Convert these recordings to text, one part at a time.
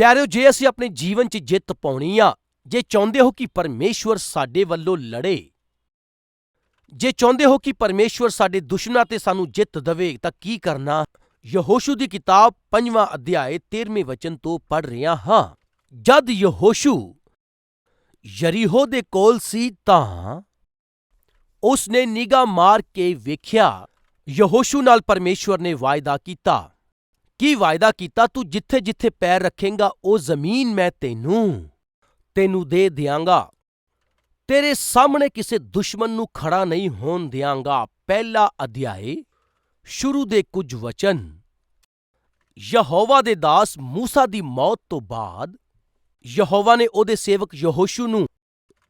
ਪਿਆਰਿਓ, ਜੇ ਅਸੀਂ ਆਪਣੇ ਜੀਵਨ 'ਚ ਜਿੱਤ ਪਾਉਣੀ ਆ, ਜੇ ਚਾਹੁੰਦੇ ਹੋ ਕਿ ਪਰਮੇਸ਼ਵਰ ਸਾਡੇ ਵੱਲੋਂ ਲੜੇ, ਜੇ ਚਾਹੁੰਦੇ ਹੋ ਕਿ ਪਰਮੇਸ਼ਵਰ ਸਾਡੇ ਦੁਸ਼ਮਣਾਂ ਤੇ ਸਾਨੂੰ ਜਿੱਤ ਦੇਵੇ, ਤਾਂ ਕੀ ਕਰਨਾ? ਯਹੋਸ਼ੂ ਦੀ ਕਿਤਾਬ 5ਵਾਂ ਅਧਿਆਏ 13ਵੇਂ ਵਚਨ ਤੋਂ ਪੜ ਰਿਹਾ ਹਾਂ। ਜਦ ਯਹੋਸ਼ੂ ਯਰੀਹੋ ਦੇ ਕੋਲ ਸੀ ਤਾਂ ਉਸ ਨੇ ਨਿਗਾਹ ਮਾਰ ਕੇ ਵੇਖਿਆ, ਯਹੋਸ਼ੂ ਨਾਲ ਪਰਮੇਸ਼ਵਰ ਨੇ ਵਾਅਦਾ ਕੀਤਾ। ਕੀ ਵਾਅਦਾ ਕੀਤਾ ਤੂੰ ਜਿੱਥੇ ਜਿੱਥੇ ਪੈਰ ਰੱਖੇਂਗਾ, ਉਹ ਜ਼ਮੀਨ ਮੈਂ ਤੈਨੂੰ ਤੈਨੂੰ ਦੇ ਦਿਆਂਗਾ। ਤੇਰੇ ਸਾਹਮਣੇ ਕਿਸੇ ਦੁਸ਼ਮਣ ਨੂੰ ਖੜਾ ਨਹੀਂ ਹੋਣ ਦਿਆਂਗਾ। ਪਹਿਲਾ ਅਧਿਆਏ, ਸ਼ੁਰੂ ਦੇ ਕੁਝ ਵਚਨ। ਯਹੋਵਾ ਦੇ ਦਾਸ ਮੂਸਾ ਦੀ ਮੌਤ ਤੋਂ ਬਾਅਦ ਯਹੋਵਾ ਨੇ ਉਹਦੇ ਸੇਵਕ ਯਹੋਸ਼ੂ ਨੂੰ,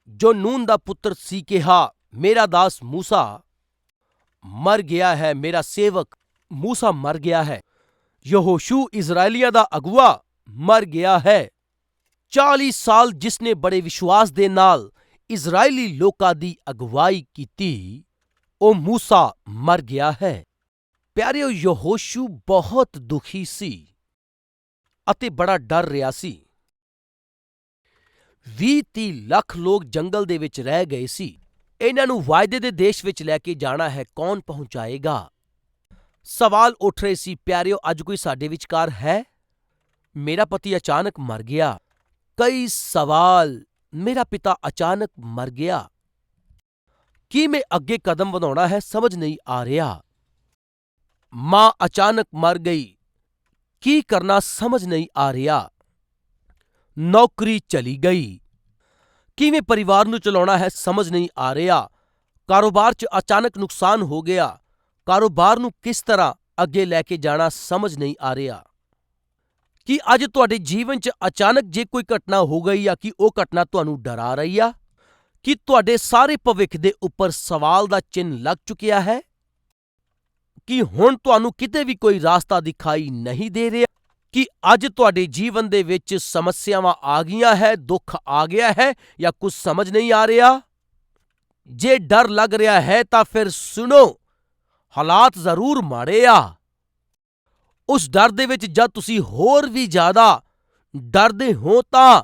ਜੋ ਨੂਨ ਦਾ ਪੁੱਤਰ ਸੀ, ਕਿਹਾ, ਮੇਰਾ ਦਾਸ ਮੂਸਾ ਮਰ ਗਿਆ ਹੈ, ਮੇਰਾ ਸੇਵਕ ਮੂਸਾ ਮਰ ਗਿਆ ਹੈ। ਯਹੋਸ਼ੂ ਇਜ਼ਰਾਈਲੀਆਂ ਦਾ ਅਗਵਾ ਮਰ ਗਿਆ ਹੈ। 40 ਸਾਲ ਜਿਸਨੇ ਬੜੇ ਵਿਸ਼ਵਾਸ ਦੇ ਨਾਲ ਇਜ਼ਰਾਈਲੀ ਲੋਕਾਂ ਦੀ ਅਗਵਾਈ ਕੀਤੀ, ਉਹ ਮੂਸਾ ਮਰ ਗਿਆ ਹੈ। ਪਿਆਰਿਓ, ਯਹੋਸ਼ੂ ਬਹੁਤ ਦੁਖੀ ਸੀ ਅਤੇ ਬੜਾ ਡਰ ਰਿਹਾ ਸੀ। 20-30 ਲੱਖ ਲੋਕ ਜੰਗਲ ਦੇ ਵਿੱਚ ਰਹਿ ਗਏ ਸੀ। ਇਹਨਾਂ ਨੂੰ ਵਾਅਦੇ ਦੇ ਦੇਸ਼ ਵਿੱਚ ਲੈ ਕੇ ਜਾਣਾ ਹੈ, ਕੌਣ ਪਹੁੰਚਾਏਗਾ? ਸਵਾਲ ਉੱਠ ਰਹੇ ਸੀ, ਪਿਆਰਿਓ, ਅੱਜ ਕੋਈ ਸਾਡੇ ਵਿਚਕਾਰ ਹੈ? ਮੇਰਾ ਪਤੀ ਅਚਾਨਕ ਮਰ ਗਿਆ। ਕਈ ਸਵਾਲ। ਮੇਰਾ ਪਿਤਾ ਅਚਾਨਕ ਮਰ ਗਿਆ। ਕੀ ਮੈਂ ਅੱਗੇ ਕਦਮ ਵਧਾਉਣਾ ਹੈ, ਸਮਝ ਨਹੀਂ ਆ ਰਿਹਾ। ਮਾਂ ਅਚਾਨਕ ਮਰ ਗਈ। ਕੀ ਕਰਨਾ, ਸਮਝ ਨਹੀਂ ਆ ਰਿਹਾ। ਨੌਕਰੀ ਚਲੀ ਗਈ। ਕਿਵੇਂ ਪਰਿਵਾਰ ਨੂੰ ਚਲਾਉਣਾ ਹੈ, ਸਮਝ ਨਹੀਂ ਆ ਰਿਹਾ। ਕਾਰੋਬਾਰ 'ਚ ਅਚਾਨਕ ਨੁਕਸਾਨ ਹੋ ਗਿਆ। ਕਾਰੋਬਾਰ ਨੂੰ ਕਿਸ ਤਰ੍ਹਾਂ ਅੱਗੇ ਲੈ ਕੇ ਜਾਣਾ ਸਮਝ ਨਹੀਂ ਆ ਰਿਹਾ। ਕੀ ਅੱਜ ਤੁਹਾਡੇ ਜੀਵਨ 'ਚ ਅਚਾਨਕ ਜੇ ਕੋਈ ਘਟਨਾ ਹੋ ਗਈ ਆ ਕਿ ਉਹ ਘਟਨਾ ਤੁਹਾਨੂੰ ਡਰਾ ਰਹੀ ਆ? ਕਿ ਤੁਹਾਡੇ ਸਾਰੇ ਭਵਿੱਖ ਦੇ ਉੱਪਰ ਸਵਾਲ ਦਾ ਚਿੰਨ੍ਹ ਲੱਗ ਚੁੱਕਿਆ ਹੈ? ਕਿ ਹੁਣ ਤੁਹਾਨੂੰ ਕਿਤੇ ਵੀ ਕੋਈ ਰਾਸਤਾ ਦਿਖਾਈ ਨਹੀਂ ਦੇ ਰਿਹਾ? ਕਿ ਅੱਜ ਤੁਹਾਡੇ ਜੀਵਨ ਦੇ ਵਿੱਚ ਸਮੱਸਿਆਵਾਂ ਆ ਗਈਆਂ ਹੈ, ਦੁੱਖ ਆ ਗਿਆ ਹੈ ਜਾਂ ਕੁਝ ਸਮਝ ਨਹੀਂ ਆ ਰਿਹਾ? ਜੇ ਡਰ ਲੱਗ ਰਿਹਾ ਹੈ ਤਾਂ ਫਿਰ ਸੁਣੋ। ਹਾਲਾਤ ਜ਼ਰੂਰ ਮਾੜੇ ਆ। ਉਸ ਡਰ ਦੇ ਵਿੱਚ ਜਦ ਤੁਸੀਂ ਹੋਰ ਵੀ ਜ਼ਿਆਦਾ ਡਰਦੇ ਹੋ ਤਾਂ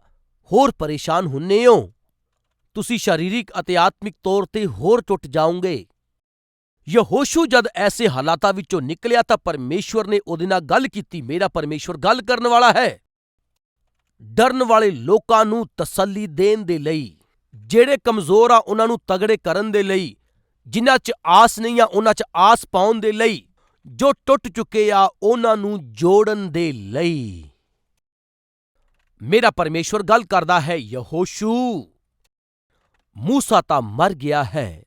ਹੋਰ ਪਰੇਸ਼ਾਨ ਹੁੰਨੇ ਹੋ। ਤੁਸੀਂ ਸਰੀਰਕ ਅਤੇ ਆਤਮਿਕ ਤੌਰ ਤੇ ਹੋਰ ਟੁੱਟ ਜਾਓਗੇ। ਯਹੋਸ਼ੂ ਜਦ ਐਸੇ ਹਾਲਾਤਾਂ ਵਿੱਚੋਂ ਨਿਕਲਿਆ ਤਾਂ ਪਰਮੇਸ਼ਵਰ ਨੇ ਉਹਦੇ ਨਾਲ ਗੱਲ ਕੀਤੀ, ਮੇਰਾ ਪਰਮੇਸ਼ਵਰ ਗੱਲ ਕਰਨ ਵਾਲਾ ਹੈ। ਡਰਨ ਵਾਲੇ ਲੋਕਾਂ ਨੂੰ ਤਸੱਲੀ ਦੇਣ ਦੇ ਲਈ, ਜਿਹੜੇ ਕਮਜ਼ੋਰ ਆ ਉਹਨਾਂ ਨੂੰ ਤਗੜੇ ਕਰਨ ਦੇ ਲਈ ਜਿਨ੍ਹਾਂ 'ਚ ਆਸ ਨਹੀਂ ਆ, ਉਹਨਾਂ 'ਚ ਆਸ ਪਾਉਣ ਦੇ ਲਈ, ਜੋ ਟੁੱਟ ਚੁੱਕੇ ਆ, ਉਹਨਾਂ ਨੂੰ ਜੋੜਨ ਦੇ ਲਈ। ਮੇਰਾ ਪਰਮੇਸ਼ਵਰ ਗੱਲ ਕਰਦਾ ਹੈ, ਯਹੋਸ਼ੂ, ਮੂਸਾ ਤਾਂ ਮਰ ਗਿਆ ਹੈ।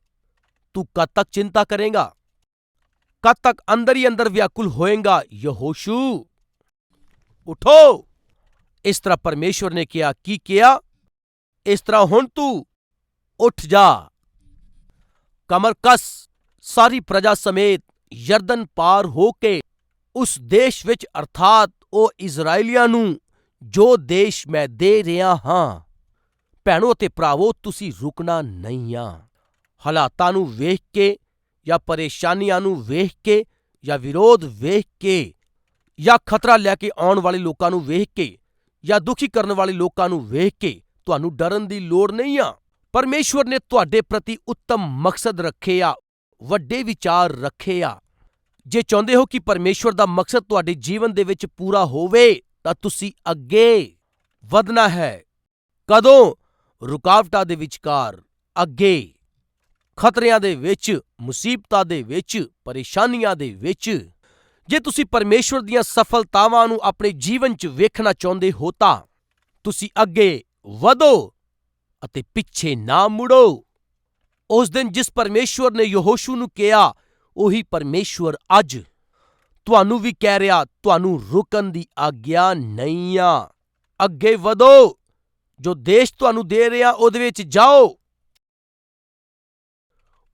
ਤੂੰ ਕਦ ਤੱਕ ਚਿੰਤਾ ਕਰੇਗਾ? ਕਦ ਤੱਕ ਅੰਦਰ ਹੀ ਅੰਦਰ ਵਿਆਕੁਲ ਹੋਏਗਾ, ਯਹੋਸ਼ੂ? ਉਠੋ! ਇਸ ਤਰ੍ਹਾਂ ਪਰਮੇਸ਼ਵਰ ਨੇ ਕਿਹਾ, ਕੀ ਕਿਹਾ? ਇਸ ਤਰ੍ਹਾਂ ਹੁਣ ਤੂੰ ਉੱਠ ਜਾ। ਕਮਰ ਕਸ ਸਾਰੀ ਪ੍ਰਜਾ ਸਮੇਤ ਯਰਦਨ ਪਾਰ ਹੋ ਕੇ ਉਸ ਦੇਸ਼ ਵਿੱਚ ਅਰਥਾਤ ਉਹ ਇਜ਼ਰਾਈਲੀਆਂ ਨੂੰ ਜੋ ਦੇਸ਼ ਮੈਂ ਦੇ ਰਿਹਾ ਹਾਂ ਭੈਣੋ ਅਤੇ ਭਰਾਵੋ ਤੁਸੀਂ ਰੁਕਣਾ ਨਹੀਂ ਆ ਹਾਲਾਤਾਂ ਨੂੰ ਵੇਖ ਕੇ ਜਾਂ ਪਰੇਸ਼ਾਨੀਆਂ ਨੂੰ ਵੇਖ ਕੇ ਜਾਂ ਵਿਰੋਧ ਵੇਖ ਕੇ ਜਾਂ ਖਤਰਾ ਲੈ ਕੇ ਆਉਣ ਵਾਲੇ ਲੋਕਾਂ ਨੂੰ ਵੇਖ ਕੇ ਜਾਂ ਦੁਖੀ ਕਰਨ ਵਾਲੇ ਲੋਕਾਂ ਨੂੰ ਵੇਖ ਕੇ ਤੁਹਾਨੂੰ ਡਰਨ ਦੀ ਲੋੜ ਨਹੀਂ ਆ ਪਰਮੇਸ਼ਵਰ ਨੇ ਤੁਹਾਡੇ ਪ੍ਰਤੀ ਉੱਤਮ ਮਕਸਦ ਰੱਖੇ ਆ, ਵੱਡੇ ਵਿਚਾਰ ਰੱਖੇ ਆ। ਜੇ ਚਾਹੁੰਦੇ ਹੋ ਕਿ ਪਰਮੇਸ਼ਵਰ ਦਾ ਮਕਸਦ ਤੁਹਾਡੇ ਜੀਵਨ ਦੇ ਵਿੱਚ ਪੂਰਾ ਹੋਵੇ, ਤਾਂ ਤੁਸੀਂ ਅੱਗੇ ਵਧਣਾ ਹੈ। ਕਦੋਂ? ਰੁਕਾਵਟਾਂ ਦੇ ਵਿਚਕਾਰ, ਅੱਗੇ। ਖਤਰਿਆਂ ਦੇ ਵਿੱਚ, ਮੁਸੀਬਤਾਂ ਦੇ ਵਿੱਚ, ਪਰੇਸ਼ਾਨੀਆਂ ਦੇ ਵਿੱਚ। ਜੇ ਤੁਸੀਂ ਪਰਮੇਸ਼ਵਰ ਦੀਆਂ ਸਫਲਤਾਵਾਂ ਨੂੰ ਆਪਣੇ ਜੀਵਨ 'ਚ ਵੇਖਣਾ ਚਾਹੁੰਦੇ ਹੋ ਤਾਂ ਤੁਸੀਂ ਅੱਗੇ ਵਧੋ। ਅਤੇ ਪਿੱਛੇ ਨਾ ਮੁੜੋ। ਉਸ ਦਿਨ ਜਿਸ ਪਰਮੇਸ਼ਵਰ ਨੇ ਯਹੋਸ਼ੂ ਨੂੰ ਕਿਹਾ, ਉਹੀ ਪਰਮੇਸ਼ਵਰ ਅੱਜ। ਤੁਹਾਨੂੰ ਵੀ ਕਹਿ ਰਿਹਾ, ਤੁਹਾਨੂੰ ਰੁਕਣ ਦੀ ਆਗਿਆ ਨਹੀਂ ਆ। ਅੱਗੇ ਵਧੋ। ਜੋ ਦੇਸ਼ ਤੁਹਾਨੂੰ ਦੇ ਰਿਹਾ, ਉਹਦੇ ਵਿੱਚ ਜਾਓ।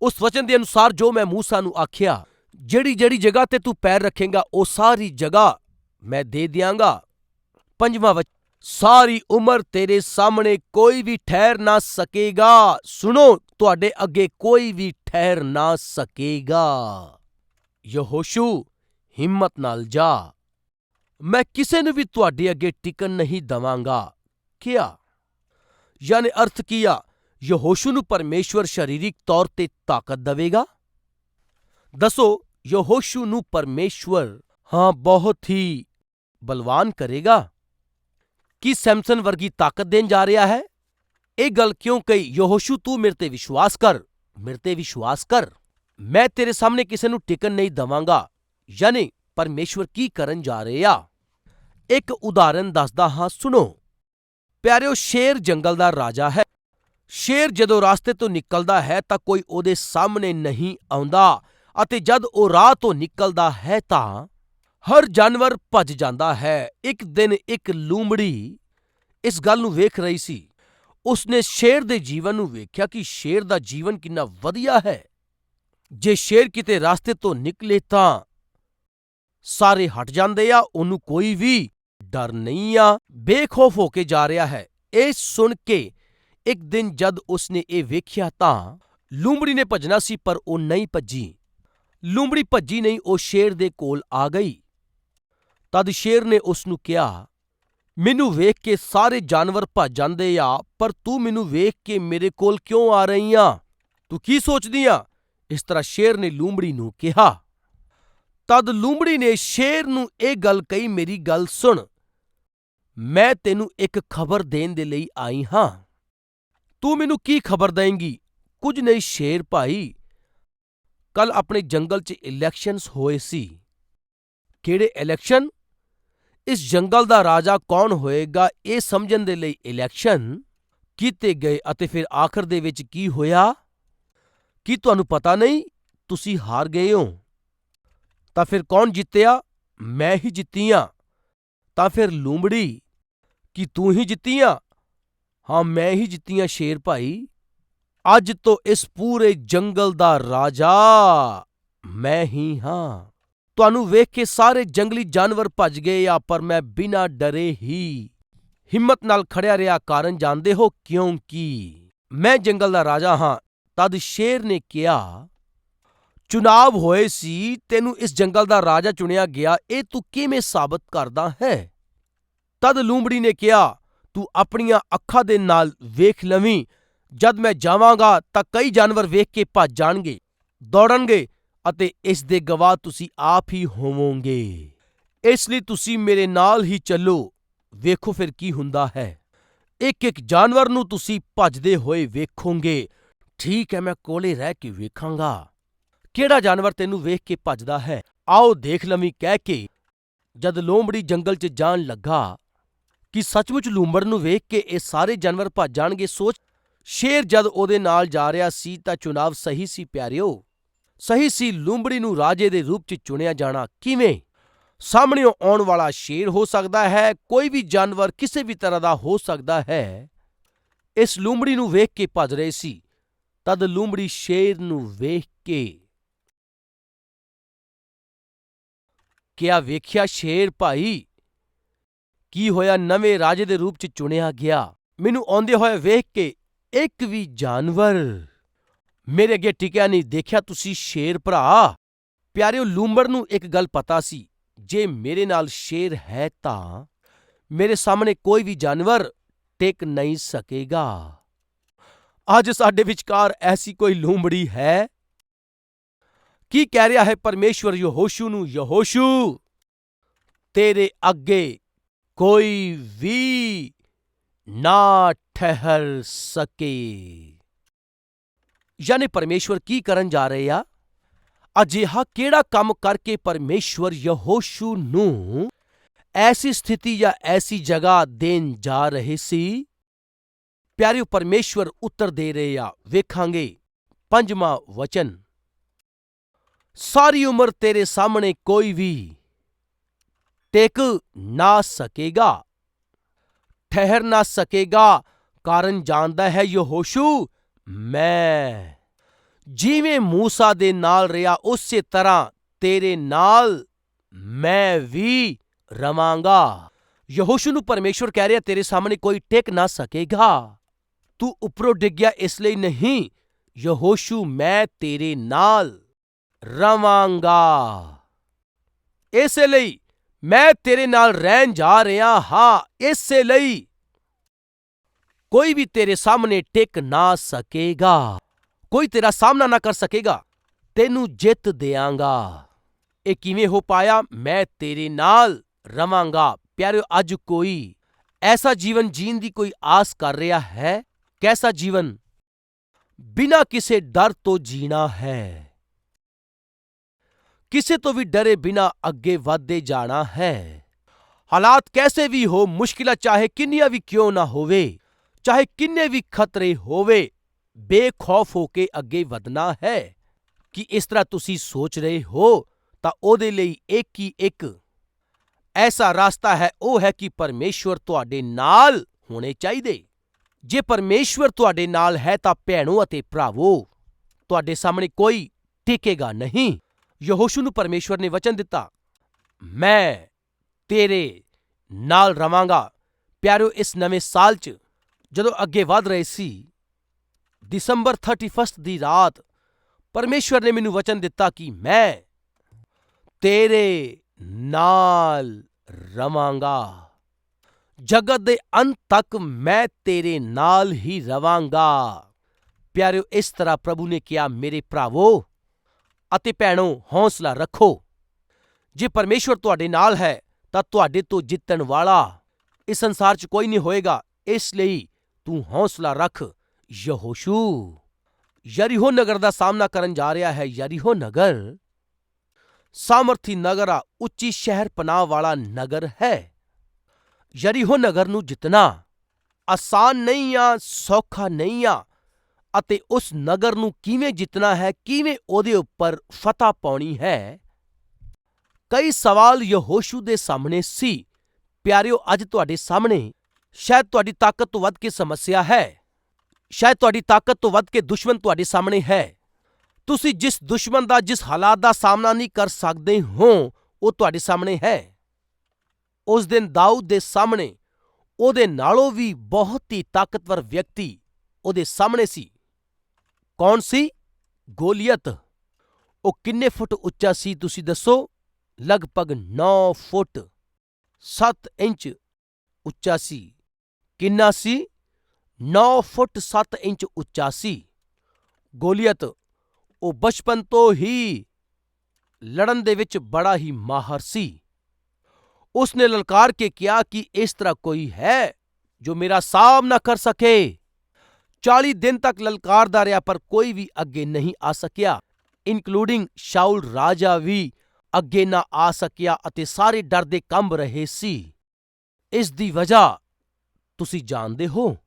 ਉਸ ਵਚਨ ਦੇ ਅਨੁਸਾਰ ਜੋ ਮੈਂ ਮੂਸਾ ਨੂੰ ਆਖਿਆ ਜਿਹੜੀ ਜਿਹੜੀ ਜਗ੍ਹਾ ਤੇ ਤੂੰ ਪੈਰ ਰੱਖੇਗਾ, ਉਹ ਸਾਰੀ ਜਗ੍ਹਾ ਮੈਂ ਦੇ ਦਿਆਂਗਾ। ਪੰਜਵਾਂ ਵਚ ਸਾਰੀ ਉਮਰ ਤੇਰੇ ਸਾਹਮਣੇ ਕੋਈ ਵੀ ਠਹਿਰ ਨਾ ਸਕੇਗਾ। ਸੁਣੋ, ਤੁਹਾਡੇ ਅੱਗੇ ਕੋਈ ਵੀ ਠਹਿਰ ਨਾ ਸਕੇਗਾ। ਯਹੋਸ਼ੂ, ਹਿੰਮਤ ਨਾਲ ਜਾ। ਮੈਂ ਕਿਸੇ ਨੂੰ ਵੀ ਤੁਹਾਡੇ ਅੱਗੇ ਟਿਕਣ ਨਹੀਂ ਦਵਾਂਗਾ। ਕਿਹਾ ਯਾਨੀ ਅਰਥ ਕੀਆ ਯਹੋਸ਼ੂ ਨੂੰ ਪਰਮੇਸ਼ਵਰ ਸਰੀਰਿਕ ਤੌਰ ਤੇ ਤਾਕਤ ਦੇਵੇਗਾ? ਦੱਸੋ, ਯਹੋਸ਼ੂ ਨੂੰ ਪਰਮੇਸ਼ਵਰ, ਹਾਂ, ਬਹੁਤ ਹੀ ਬਲਵਾਨ ਕਰੇਗਾ? ਕੀ ਸੈਮਸਨ ਵਰਗੀ ਤਾਕਤ ਦੇਣ ਜਾ ਰਿਹਾ ਹੈ? ਇਹ ਗੱਲ ਕਿਉਂ ਕਹੀ? ਯਹੋਸ਼ੂ, ਤੂੰ ਮੇਰੇ ਤੇ ਵਿਸ਼ਵਾਸ ਕਰ। ਮੇਰੇ ਤੇ ਵਿਸ਼ਵਾਸ ਕਰ। ਮੈਂ ਤੇਰੇ ਸਾਹਮਣੇ ਕਿਸੇ ਨੂੰ ਟਿਕਣ ਨਹੀਂ ਦਵਾਂਗਾ। ਯਾਨੀ ਪਰਮੇਸ਼ਵਰ ਕੀ ਕਰਨ ਜਾ ਰਿਹਾ ਇੱਕ ਉਦਾਹਰਨ ਦੱਸਦਾ ਹਾਂ, ਸੁਣੋ। ਪਿਆਰਿਓ, ਸ਼ੇਰ ਜੰਗਲ ਦਾ ਰਾਜਾ ਹੈ। ਸ਼ੇਰ ਜਦੋਂ ਰਾਸਤੇ ਤੋਂ ਨਿਕਲਦਾ ਹੈ ਤਾਂ ਕੋਈ ਉਹਦੇ ਸਾਹਮਣੇ ਨਹੀਂ ਆਉਂਦਾ ਅਤੇ ਜਦ ਉਹ ਰਾਹ ਤੋਂ ਨਿਕਲਦਾ ਹੈ ਤਾਂ ਹਰ ਜਾਨਵਰ ਭੱਜ ਜਾਂਦਾ ਹੈ। ਇੱਕ ਦਿਨ ਇੱਕ ਲੂੰਬੜੀ ਇਸ ਗੱਲ ਨੂੰ ਵੇਖ ਰਹੀ ਸੀ। ਉਸਨੇ ਸ਼ੇਰ ਦੇ ਜੀਵਨ ਨੂੰ ਵੇਖਿਆ ਕਿ ਸ਼ੇਰ ਦਾ ਜੀਵਨ ਕਿੰਨਾ ਵਧੀਆ ਹੈ। ਜੇ ਸ਼ੇਰ ਕਿਤੇ ਰਾਸਤੇ ਤੋਂ ਨਿਕਲੇ ਤਾਂ ਸਾਰੇ ਹਟ ਜਾਂਦੇ ਆ, ਉਹਨੂੰ ਕੋਈ ਵੀ ਡਰ ਨਹੀਂ ਆ, ਬੇਖੌਫ ਹੋ ਕੇ ਜਾ ਰਿਹਾ ਹੈ। ਇਹ ਸੁਣ ਕੇ ਇੱਕ ਦਿਨ ਜਦ ਉਸਨੇ ਇਹ ਵੇਖਿਆ ਤਾਂ ਲੂੰਬੜੀ ਨੇ ਭੱਜਣਾ ਸੀ, ਪਰ ਉਹ ਨਹੀਂ ਭੱਜੀ। ਲੂੰਬੜੀ ਭੱਜੀ ਨਹੀਂ, ਉਹ ਸ਼ੇਰ ਦੇ ਕੋਲ ਆ ਗਈ। ਤਦ ਸ਼ੇਰ ਨੇ ਉਸ ਨੂੰ ਕਿਹਾ, ਮੈਨੂੰ ਵੇਖ ਕੇ ਸਾਰੇ ਜਾਨਵਰ ਭੱਜ ਜਾਂਦੇ ਆ, ਪਰ ਤੂੰ ਮੈਨੂੰ ਵੇਖ ਕੇ ਮੇਰੇ ਕੋਲ ਕਿਉਂ ਆ ਰਹੀ ਆ? ਤੂੰ ਕੀ ਸੋਚਦੀ ਆ? ਇਸ ਤਰ੍ਹਾਂ ਸ਼ੇਰ ਨੇ ਲੂੰਬੜੀ ਨੂੰ ਕਿਹਾ। ਤਦ ਲੂੰਬੜੀ ਨੇ ਸ਼ੇਰ ਨੂੰ ਇਹ ਗੱਲ ਕਹੀ, ਮੇਰੀ ਗੱਲ ਸੁਣ, ਮੈਂ ਤੈਨੂੰ ਇੱਕ ਖਬਰ ਦੇਣ ਦੇ ਲਈ ਆਈ ਹਾਂ। ਤੂੰ ਮੈਨੂੰ ਕੀ ਖਬਰ ਦੇਂਗੀ? ਕੁਝ ਨਹੀਂ ਸ਼ੇਰ ਭਾਈ। ਕੱਲ ਆਪਣੇ ਜੰਗਲ 'ਚ ਇਲੈਕਸ਼ਨਸ ਹੋਏ ਸੀ। ਕਿਹੜੇ ਇਲੈਕਸ਼ਨ ਇਸ ਜੰਗਲ ਦਾ ਰਾਜਾ ਕੌਣ ਹੋਏਗਾ ਇਹ ਸਮਝਣ ਦੇ ਲਈ ਇਲੈਕਸ਼ਨ ਕੀਤੇ ਗਏ ਅਤੇ ਫਿਰ ਆਖਰ ਦੇ ਵਿੱਚ ਕੀ ਹੋਇਆ ਕੀ ਤੁਹਾਨੂੰ ਪਤਾ ਨਹੀਂ ਤੁਸੀਂ ਹਾਰ ਗਏ ਹੋ ਤਾਂ ਫਿਰ ਕੌਣ ਜਿੱਤਿਆ ਮੈਂ ਹੀ ਜਿੱਤੀਆਂ ਤਾਂ ਫਿਰ ਲੂੰਬੜੀ ਕੀ ਤੂੰ ਹੀ ਜਿੱਤੀਆਂ ਹਾਂ ਮੈਂ ਹੀ ਜਿੱਤੀਆਂ ਸ਼ੇਰ ਭਾਈ ਅੱਜ ਤੋਂ ਇਸ ਪੂਰੇ ਜੰਗਲ ਦਾ ਰਾਜਾ ਮੈਂ ਹੀ ਹਾਂ ਤੁਹਾਨੂੰ ਵੇਖ ਕੇ ਸਾਰੇ ਜੰਗਲੀ ਜਾਨਵਰ ਭੱਜ ਗਏ ਆ, ਪਰ ਮੈਂ ਬਿਨਾਂ ਡਰੇ ਹੀ ਹਿੰਮਤ ਨਾਲ ਖੜਿਆ ਰਿਹਾ। ਕਾਰਨ ਜਾਣਦੇ ਹੋ ਕਿਉਂਕਿ ਮੈਂ ਜੰਗਲ ਦਾ ਰਾਜਾ ਹਾਂ। ਤਦ ਸ਼ੇਰ ਨੇ ਕਿਹਾ, ਚੁਣਾਵ ਹੋਏ ਸੀ, ਤੈਨੂੰ ਇਸ ਜੰਗਲ ਦਾ ਰਾਜਾ ਚੁਣਿਆ ਗਿਆ, ਇਹ ਤੂੰ ਕਿਵੇਂ ਸਾਬਤ ਕਰਦਾ ਹੈ? ਤਦ ਲੂੰਬੜੀ ਨੇ ਕਿਹਾ, ਤੂੰ ਆਪਣੀਆਂ ਅੱਖਾਂ ਦੇ ਨਾਲ ਵੇਖ ਲਵੀਂ। ਜਦ ਮੈਂ ਜਾਵਾਂਗਾ, ਤਾਂ ਕਈ ਜਾਨਵਰ ਵੇਖ ਕੇ ਭੱਜ ਜਾਣਗੇ, ਦੌੜਨਗੇ ਅਤੇ ਇਸ ਦੇ ਗਵਾਹ ਤੁਸੀਂ ਆਪ ਹੀ ਹੋਵੋਗੇ। ਇਸ ਲਈ ਤੁਸੀਂ ਮੇਰੇ ਨਾਲ ਹੀ ਚੱਲੋ। ਵੇਖੋ ਫਿਰ ਕੀ ਹੁੰਦਾ ਹੈ। ਇੱਕ ਇੱਕ ਜਾਨਵਰ ਨੂੰ ਤੁਸੀਂ ਭੱਜਦੇ ਹੋਏ ਵੇਖੋਗੇ। ਠੀਕ ਹੈ, ਮੈਂ ਕੋਲੇ ਰਹਿ ਕੇ ਵੇਖਾਂਗਾ। ਕਿਹੜਾ ਜਾਨਵਰ ਤੈਨੂੰ ਵੇਖ ਕੇ ਭੱਜਦਾ ਹੈ? ਆਓ ਦੇਖ ਲਵੀਂ ਕਹਿ ਕੇ। ਜਦ ਲੋਮੜੀ ਜੰਗਲ 'ਚ ਜਾਣ ਲੱਗਾ ਕਿ ਸੱਚਮੁੱਚ ਲੂੰਬੜ ਨੂੰ ਵੇਖ ਕੇ ਇਹ ਸਾਰੇ ਜਾਨਵਰ ਭੱਜ ਜਾਣਗੇ, ਸੋਚ ਸ਼ੇਰ ਜਦ ਉਹਦੇ ਨਾਲ ਜਾ ਰਿਹਾ ਸੀ ਤਾਂ ਚੁਣਾਵ ਸਹੀ ਸੀ, ਪਿਆਰਿਓ। ਸਹੀ ਸੀ ਲੂੰਬੜੀ ਨੂੰ ਰਾਜੇ ਦੇ ਰੂਪ 'ਚ ਚੁਣਿਆ ਜਾਣਾ ਕਿਵੇਂ? ਸਾਹਮਣੇੋਂ ਆਉਣ ਵਾਲਾ ਸ਼ੇਰ ਹੋ ਸਕਦਾ ਹੈ, ਕੋਈ ਵੀ ਜਾਨਵਰ ਕਿਸੇ ਵੀ ਤਰ੍ਹਾਂ ਦਾ ਹੋ ਸਕਦਾ ਹੈ। ਇਸ ਲੂੰਬੜੀ ਨੂੰ ਵੇਖ ਕੇ ਭੱਜ ਰਹੇ ਸੀ। ਤਦ ਲੂੰਬੜੀ ਸ਼ੇਰ ਨੂੰ ਵੇਖ ਕੇ ਕਿਆ ਵੇਖਿਆ ਸ਼ੇਰ ਭਾਈ, ਕੀ ਹੋਇਆ? ਨਵੇਂ ਰਾਜੇ ਦੇ ਰੂਪ 'ਚ ਚੁਣਿਆ ਗਿਆ। ਮੈਨੂੰ ਆਉਂਦੇ ਹੋਏ ਵੇਖ ਕੇ ਇੱਕ ਵੀ ਜਾਨਵਰ ਮੇਰੇ ਅੱਗੇ ਟਿਕਿਆ ਨਹੀਂ, ਦੇਖਿਆ ਤੁਸੀਂ ਸ਼ੇਰ ਭਰਾ। ਪਿਆਰਿਓ, ਲੂੰਬੜ ਨੂੰ ਇੱਕ ਗੱਲ ਪਤਾ ਸੀ, ਜੇ ਮੇਰੇ ਨਾਲ ਸ਼ੇਰ ਹੈ ਤਾਂ ਮੇਰੇ ਸਾਹਮਣੇ ਕੋਈ ਵੀ ਜਾਨਵਰ ਟਿਕ ਨਹੀਂ ਸਕੇਗਾ। ਅੱਜ ਸਾਡੇ ਵਿਚਕਾਰ ਐਸੀ ਕੋਈ ਲੂੰਬੜੀ ਹੈ? ਕੀ ਕਹਿ ਰਿਹਾ ਹੈ ਪਰਮੇਸ਼ਵਰ ਯਹੋਸ਼ੂ ਨੂੰ? ਯਹੋਸ਼ੂ, ਤੇਰੇ ਅੱਗੇ ਕੋਈ ਵੀ ਨਾ ਠਹਿਰ ਸਕੇ। ਯਾਨੀ ਪਰਮੇਸ਼ਵਰ ਕੀ ਕਰਨ ਜਾ ਰਹੇ ਆ? ਅਜਿਹਾ ਕਿਹੜਾ ਕੰਮ ਕਰਕੇ ਪਰਮੇਸ਼ਵਰ ਯਹੋਸ਼ੂ ਨੂੰ ਐਸੀ ਸਥਿਤੀ ਜਾਂ ਐਸੀ ਜਗ੍ਹਾ ਦੇਣ ਜਾ ਰਹੇ ਸੀ? ਪਿਆਰਿਓ, ਪਰਮੇਸ਼ਵਰ ਉੱਤਰ ਦੇ ਰਹੇ ਆ। ਵੇਖਾਂਗੇ। ਪੰਜਵਾਂ ਵਚਨ। ਸਾਰੀ ਉਮਰ ਤੇਰੇ ਸਾਹਮਣੇ ਕੋਈ ਵੀ ਟਿਕ ਨਾ ਸਕੇਗਾ। ਠਹਿਰ ਨਾ ਸਕੇਗਾ। ਕਾਰਨ ਜਾਣਦਾ ਹੈ ਯਹੋਸ਼ੂ ਮੈਂ। ਜਿਵੇਂ ਮੂਸਾ ਦੇ ਨਾਲ ਰਿਹਾ, ਉਸੇ ਤਰ੍ਹਾਂ ਤੇਰੇ ਨਾਲ ਮੈਂ ਵੀ ਰਵਾਂਗਾ। ਯਹੋਸ਼ੂ ਨੂੰ ਪਰਮੇਸ਼ਵਰ ਕਹਿ ਰਿਹਾ, ਤੇਰੇ ਸਾਹਮਣੇ ਕੋਈ ਟਿਕ ਨਾ ਸਕੇਗਾ। ਤੂੰ ਉੱਪਰੋਂ ਡਿੱਗਿਆ ਇਸ ਲਈ ਨਹੀਂ। ਯਹੋਸ਼ੂ, ਮੈਂ ਤੇਰੇ ਨਾਲ ਰਵਾਂਗਾ। ਇਸੇ ਲਈ ਮੈਂ ਤੇਰੇ ਨਾਲ ਰਹਿਣ ਜਾ ਰਿਹਾ ਹਾਂ। ਇਸੇ ਲਈ ਕੋਈ ਵੀ ਤੇਰੇ ਸਾਹਮਣੇ ਟਿਕ ਨਾ ਸਕੇਗਾ। ਕੋਈ ਤੇਰਾ ਸਾਹਮਣਾ ਨਾ ਕਰ ਸਕੇਗਾ। ਤੈਨੂੰ ਜਿੱਤ ਦਿਆਂਗਾ। ਇਹ ਕਿਵੇਂ ਹੋ ਪਾਇਆ? ਮੈਂ ਤੇਰੇ ਨਾਲ ਰਵਾਂਗਾ। ਪਿਆਰਿਓ, ਅੱਜ ਕੋਈ ਐਸਾ ਜੀਵਨ ਜੀਣ ਦੀ ਕੋਈ ਆਸ ਕਰ ਰਿਹਾ ਹੈ? ਕੈਸਾ ਜੀਵਨ? ਬਿਨਾਂ ਕਿਸੇ ਡਰ ਤੋਂ ਜੀਣਾ ਹੈ। ਕਿਸੇ ਤੋਂ ਵੀ ਡਰੇ ਬਿਨਾਂ ਅੱਗੇ ਵਧਦੇ ਜਾਣਾ ਹੈ। ਹਾਲਾਤ ਕੈਸੇ ਵੀ ਹੋ ਮੁਸ਼ਕਿਲਾਂ ਚਾਹੇ ਕਿੰਨੀਆਂ ਵੀ ਕਿਉਂ ਨਾ ਹੋਵੇ। ਚਾਹੇ ਕਿੰਨੇ ਵੀ ਖਤਰੇ ਹੋਵੇ, ਬੇਖੌਫ ਹੋ ਕੇ ਅੱਗੇ ਵਧਣਾ ਹੈ। ਕਿ ਇਸ ਤਰ੍ਹਾਂ ਤੁਸੀਂ ਸੋਚ ਰਹੇ ਹੋ, ਤਾਂ ਉਹਦੇ ਲਈ ਇੱਕ ਹੀ ਇੱਕ ਐਸਾ ਰਸਤਾ ਹੈ, ਉਹ ਹੈ ਕਿ ਪਰਮੇਸ਼ਵਰ ਤੁਹਾਡੇ ਨਾਲ ਹੋਣੇ ਚਾਹੀਦੇ। ਜੇ ਪਰਮੇਸ਼ਵਰ ਤੁਹਾਡੇ ਨਾਲ ਹੈ, ਤਾਂ ਭੈਣੋ ਅਤੇ ਭਰਾਵੋ, ਤੁਹਾਡੇ ਸਾਹਮਣੇ ਕੋਈ ਟਿਕੇਗਾ ਨਹੀਂ। ਯਹੋਸ਼ੂ ਨੂੰ ਪਰਮੇਸ਼ਵਰ ਨੇ ਵਚਨ ਦਿੱਤਾ, ਮੈਂ ਤੇਰੇ ਨਾਲ ਰਵਾਂਗਾ। ਪਿਆਰਿਓ, ਇਸ ਨਵੇਂ ਸਾਲ 'ਚ ਜਦੋਂ ਅੱਗੇ ਵਧ ਰਹੇ ਸੀ, ਦਸੰਬਰ 31 ਦੀ ਰਾਤ ਪਰਮੇਸ਼ਵਰ ਨੇ ਮੈਨੂੰ ਵਚਨ ਦਿੱਤਾ ਕਿ ਮੈਂ ਤੇਰੇ ਨਾਲ ਰਵਾਂਗਾ। ਜਗਤ ਦੇ ਅੰਤ ਤੱਕ ਮੈਂ ਤੇਰੇ ਨਾਲ ਹੀ ਰਵਾਂਗਾ। ਪਿਆਰਿਓ, ਇਸ ਤਰ੍ਹਾਂ ਪ੍ਰਭੂ ਨੇ ਕਿਹਾ, ਮੇਰੇ ਭਰਾਵੋ ਅਤੇ ਭੈਣੋ, ਹੌਸਲਾ ਰੱਖੋ। ਜੇ ਪਰਮੇਸ਼ਵਰ ਤੁਹਾਡੇ ਨਾਲ ਹੈ, ਤਾਂ ਤੁਹਾਡੇ ਤੋਂ ਜਿੱਤਣ ਵਾਲਾ ਇਸ ਸੰਸਾਰ 'ਚ ਕੋਈ ਨਹੀਂ ਹੋਏਗਾ। ਇਸ ਲਈ ਤੂੰ ਹੌਸਲਾ ਰੱਖ, ਯਹੋਸ਼ੂ। ਯਰੀਹੋ ਨਗਰ ਦਾ ਸਾਹਮਣਾ ਕਰਨ ਜਾ ਰਿਹਾ ਹੈ, ਯਰੀਹੋ ਨਗਰ। ਸਾਮਰਥੀ ਨਗਰ ਆ, ਉੱਚੀ ਸ਼ਹਿਰ ਪਨਾਹ ਵਾਲਾ ਨਗਰ ਹੈ। ਯਰੀਹੋ ਨਗਰ ਨੂੰ ਜਿੱਤਣਾ ਆਸਾਨ ਨਹੀਂ ਆ, ਸੌਖਾ ਨਹੀਂ ਆ, ਅਤੇ ਉਸ ਨਗਰ ਨੂੰ ਕਿਵੇਂ ਜਿੱਤਣਾ ਹੈ, ਕਿਵੇਂ ਉਹਦੇ ਉੱਪਰ ਫਤਹ ਪਾਉਣੀ ਹੈ, ਕਈ ਸਵਾਲ ਯਹੋਸ਼ੂ ਦੇ ਸਾਹਮਣੇ ਸੀ। ਪਿਆਰਿਓ, ਅੱਜ ਤੁਹਾਡੇ ਸਾਹਮਣੇ ਸ਼ਾਇਦ ਤੁਹਾਡੀ ਤਾਕਤ ਤੋਂ ਵੱਧ ਕੇ ਸਮੱਸਿਆ ਹੈ। ਸ਼ਾਇਦ ਤੁਹਾਡੀ ਤਾਕਤ ਤੋਂ ਵੱਧ ਕੇ ਦੁਸ਼ਮਣ ਤੁਹਾਡੇ ਸਾਹਮਣੇ ਹੈ। ਤੁਸੀਂ ਜਿਸ ਦੁਸ਼ਮਣ ਦਾ, ਜਿਸ ਹਾਲਾਤ ਦਾ ਸਾਹਮਣਾ ਨਹੀਂ ਕਰ ਸਕਦੇ ਹੋ, ਉਹ ਤੁਹਾਡੇ ਸਾਹਮਣੇ ਹੈ। ਉਸ ਦਿਨ ਦਾਊਦ ਦੇ ਸਾਹਮਣੇ, ਉਹਦੇ ਨਾਲੋਂ ਵੀ ਬਹੁਤ ਹੀ ਤਾਕਤਵਰ ਵਿਅਕਤੀ ਉਹਦੇ ਸਾਹਮਣੇ ਸੀ। ਕੌਣ ਸੀ? ਗੋਲੀਅਤ। ਉਹ ਕਿੰਨੇ ਫੁੱਟ ਉੱਚਾ ਸੀ ਤੁਸੀਂ ਦੱਸੋ? ਲਗਭਗ 9 ਫੁੱਟ 7 ਇੰਚ ਉੱਚਾ ਸੀ। ਕਿੰਨਾ ਸੀ? 9 ਫੁੱਟ 7 ਇੰਚ ਉੱਚਾ ਸੀ। ਗੋਲੀਅਤ, ਉਹ ਬਚਪਨ ਤੋਂ ਹੀ ਲੜਨ ਦੇ ਵਿੱਚ ਬੜਾ ਹੀ ਮਾਹਰ ਸੀ। ਉਸ ਨੇ ਲਲਕਾਰ ਕੇ ਕਿਹਾ ਕਿ ਇਸ ਤਰ੍ਹਾਂ ਕੋਈ ਹੈ ਜੋ ਮੇਰਾ ਸਾਹਮਣਾ ਕਰ ਸਕੇ। 40 ਦਿਨ ਤੱਕ ਲਲਕਾਰਦਾ ਰਿਹਾ ਪਰ ਕੋਈ ਵੀ ਅੱਗੇ ਨਹੀਂ ਆ ਸਕਿਆ। ਇਨਕਲੂਡਿੰਗ ਸ਼ਾਉਲ ਰਾਜਾ ਵੀ ਅੱਗੇ ਨਾ ਆ ਸਕਿਆ ਅਤੇ ਸਾਰੇ ਡਰ ਦੇ ਕੰਬ ਰਹੇ ਸੀ। ਇਸ ਦੀ ਵਜ੍ਹਾ ਤੁਸੀਂ ਜਾਣਦੇ ਹੋ?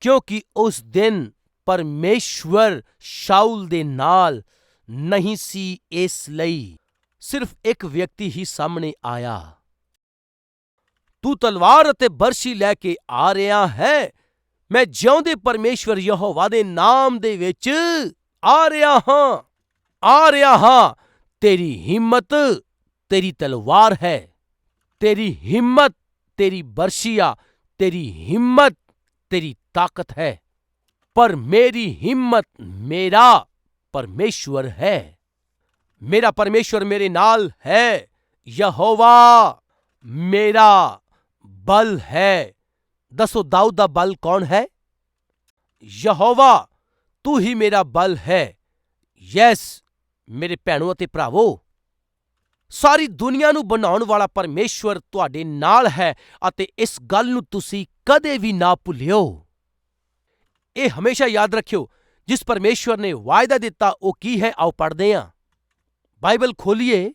ਕਿਉਂਕਿ ਉਸ ਦਿਨ ਪਰਮੇਸ਼ਵਰ ਸ਼ਾਊਲ ਦੇ ਨਾਲ ਨਹੀਂ ਸੀ ਇਸ ਲਈ। ਸਿਰਫ ਇੱਕ ਵਿਅਕਤੀ ਹੀ ਸਾਹਮਣੇ ਆਇਆ। ਤੂੰ ਤਲਵਾਰ ਅਤੇ ਬਰਸ਼ੀ ਲੈ ਕੇ ਆ ਰਿਹਾ ਹੈ। ਮੈਂ ਜਿਉਂਦੇ ਪਰਮੇਸ਼ਵਰ ਯਹੋਵਾ ਦੇ ਨਾਮ ਦੇ ਵਿੱਚ ਆ ਰਿਹਾ ਹਾਂ। ਆ ਰਿਹਾ ਹਾਂ। ਤੇਰੀ ਹਿੰਮਤ ਤੇਰੀ ਤਲਵਾਰ ਹੈ। ਤੇਰੀ ਹਿੰਮਤ ਤੇਰੀ ਬਰਸ਼ੀਆ ਤੇਰੀ ਹਿੰਮਤ ਤੇਰੀ ਤਾਕਤ ਹੈ ਪਰ ਮੇਰੀ ਹਿੰਮਤ ਮੇਰਾ ਪਰਮੇਸ਼ਵਰ ਹੈ ਮੇਰਾ ਪਰਮੇਸ਼ਵਰ ਮੇਰੇ ਨਾਲ ਹੈ ਯਹੋਵਾ ਮੇਰਾ ਬਲ ਹੈ ਦੱਸੋ ਦਾਊਦ ਦਾ ਬਲ ਕੌਣ ਹੈ ਯਹੋਵਾ ਤੂੰ ਹੀ ਮੇਰਾ ਬਲ ਹੈ ਯੈਸ ਮੇਰੇ ਭੈਣੋ ਅਤੇ ਭਰਾਵੋ ਸਾਰੀ ਦੁਨੀਆ ਨੂੰ ਬਣਾਉਣ ਵਾਲਾ ਪਰਮੇਸ਼ਵਰ ਤੁਹਾਡੇ ਨਾਲ ਹੈ ਅਤੇ ਇਸ ਗੱਲ ਨੂੰ ਤੁਸੀਂ ਕਦੇ ਵੀ ਨਾ ਭੁੱਲਿਓ। ਇਹ ਹਮੇਸ਼ਾ ਯਾਦ ਰੱਖਿਓ, ਜਿਸ ਪਰਮੇਸ਼ਵਰ ਨੇ ਵਾਅਦਾ ਦਿੱਤਾ, ਉਹ ਕੀ ਹੈ? ਆਓ ਪੜ੍ਹਦੇ ਹਾਂ। ਬਾਈਬਲ ਖੋਲੀਏ।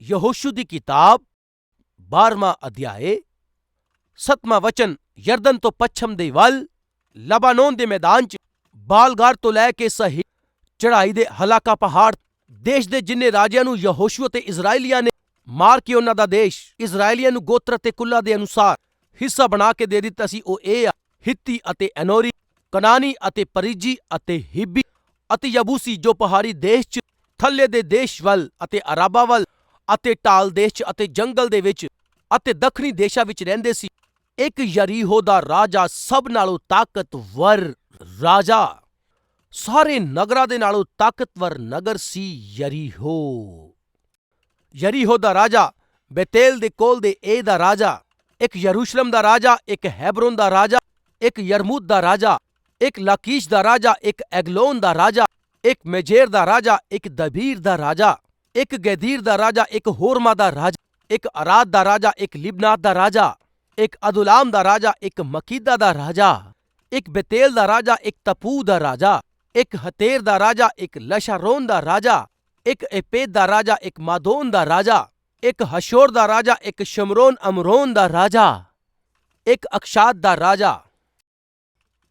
ਯਹੋਸ਼ੂ ਦੀ ਕਿਤਾਬ 12ਵਾਂ ਅਧਿਆਏ, ਸਤਵਾਂ ਵਚਨ, ਯਰਦਨ ਤੋਂ ਪੱਛਮ ਦੇ ਵੱਲ, ਲਬਾਨੋਨ ਦੇ ਮੈਦਾਨ 'ਚ, ਬਾਲਗਾਰ ਤੋਂ ਲੈ ਕੇ ਸਹੀ ਚੜ੍ਹਾਈ ਦੇ ਹਲਾਕਾ ਪਹਾੜ ਦੇਸ਼ ਦੇ ਜਿੰਨੇ ਰਾਜਿਆਂ ਨੂੰ ਯਹੋਸ਼ੂ ਅਤੇ ਇਜ਼ਰਾਈਲੀਆਂ ਨੇ ਮਾਰ ਕੇ ਉਹਨਾਂ ਦਾ ਦੇਸ਼ ਇਜ਼ਰਾਈਲੀਆਂ ਨੂੰ ਗੋਤਰ ਅਤੇ ਕੁੱਲਾਂ ਦੇ ਅਨੁਸਾਰ ਹਿੱਸਾ ਬਣਾ ਕੇ ਦੇ ਦਿੱਤਾ ਸੀ, ਉਹ ਇਹ ਆ, ਹਿੱਤੀ ਅਤੇ ਐਨੋਰੀ, ਕਨਾਨੀ ਅਤੇ ਪਰਿਜੀ ਅਤੇ ਹਿੱਬੀ ਅਤੇ ਯਬੂਸੀ, ਜੋ ਪਹਾੜੀ ਦੇਸ਼ 'ਚ, ਥੱਲੇ ਦੇ ਦੇਸ਼ ਵੱਲ ਅਤੇ ਅਰਾਬਾ ਵੱਲ ਅਤੇ ਟਾਲ ਦੇਸ਼ 'ਚ ਅਤੇ ਜੰਗਲ ਦੇ ਵਿੱਚ ਅਤੇ ਦੱਖਣੀ ਦੇਸ਼ਾਂ ਵਿੱਚ ਰਹਿੰਦੇ ਸੀ। ਇੱਕ ਯਰੀਹੋ ਦਾ ਰਾਜਾ ਸਭ ਨਾਲੋਂ ਤਾਕਤਵਰ ਰਾਜਾ। ਸਾਰੇ ਨਗਰਾਂ ਦੇ ਨਾਲੋਂ ਤਾਕਤਵਰ ਨਗਰ ਸੀ ਯਰੀਹੋ ਯਰੀਹੋ ਦਾ ਰਾਜਾ ਬੇਤੇਲ ਦੇ ਕੋਲ ਦੇ ਏ ਦਾ ਰਾਜਾ ਇੱਕ ਯਰੂਸ਼ਲਮ ਦਾ ਰਾਜਾ ਇੱਕ ਹੈਬਰੋਨ ਦਾ ਰਾਜਾ ਇੱਕ ਯਰਮੂਦ ਦਾ ਰਾਜਾ ਇੱਕ ਲਾਕੀਸ਼ ਦਾ ਰਾਜਾ ਇੱਕ ਐਗਲੋਨ ਦਾ ਰਾਜਾ ਇੱਕ ਮੇਜੇਰ ਦਾ ਰਾਜਾ ਇੱਕ ਦਬੀਰ ਦਾ ਰਾਜਾ ਇੱਕ ਗੈਦੀਰ ਦਾ ਰਾਜਾ ਇੱਕ ਹੋਰਮਾ ਦਾ ਰਾਜਾ ਇੱਕ ਅਰਾਦ ਦਾ ਰਾਜਾ ਇੱਕ ਲਿਬਨਾਤ ਦਾ ਰਾਜਾ ਇੱਕ ਅਦੁਲਾਮ ਦਾ ਰਾਜਾ ਇੱਕ ਮਕੀਦਾ ਦਾ ਰਾਜਾ ਇੱਕ ਬੇਤੇਲ ਦਾ ਰਾਜਾ ਇੱਕ ਤਪੂ ਦਾ ਰਾਜਾ ਇੱਕ ਹਤੇਰ ਦਾ ਰਾਜਾ ਇੱਕ ਲਸ਼ਾਰੋਨ ਦਾ ਰਾਜਾ ਇੱਕ ਏਪੇਦ ਦਾ ਰਾਜਾ ਇੱਕ ਮਾਦੋਨ ਦਾ ਰਾਜਾ ਇੱਕ ਹਸ਼ੋਰ ਦਾ ਰਾਜਾ ਇੱਕ ਸ਼ਮਰੋਨ ਅਮਰੋਨ ਦਾ ਰਾਜਾ ਇੱਕ ਅਕਸ਼ਾਦ ਦਾ ਰਾਜਾ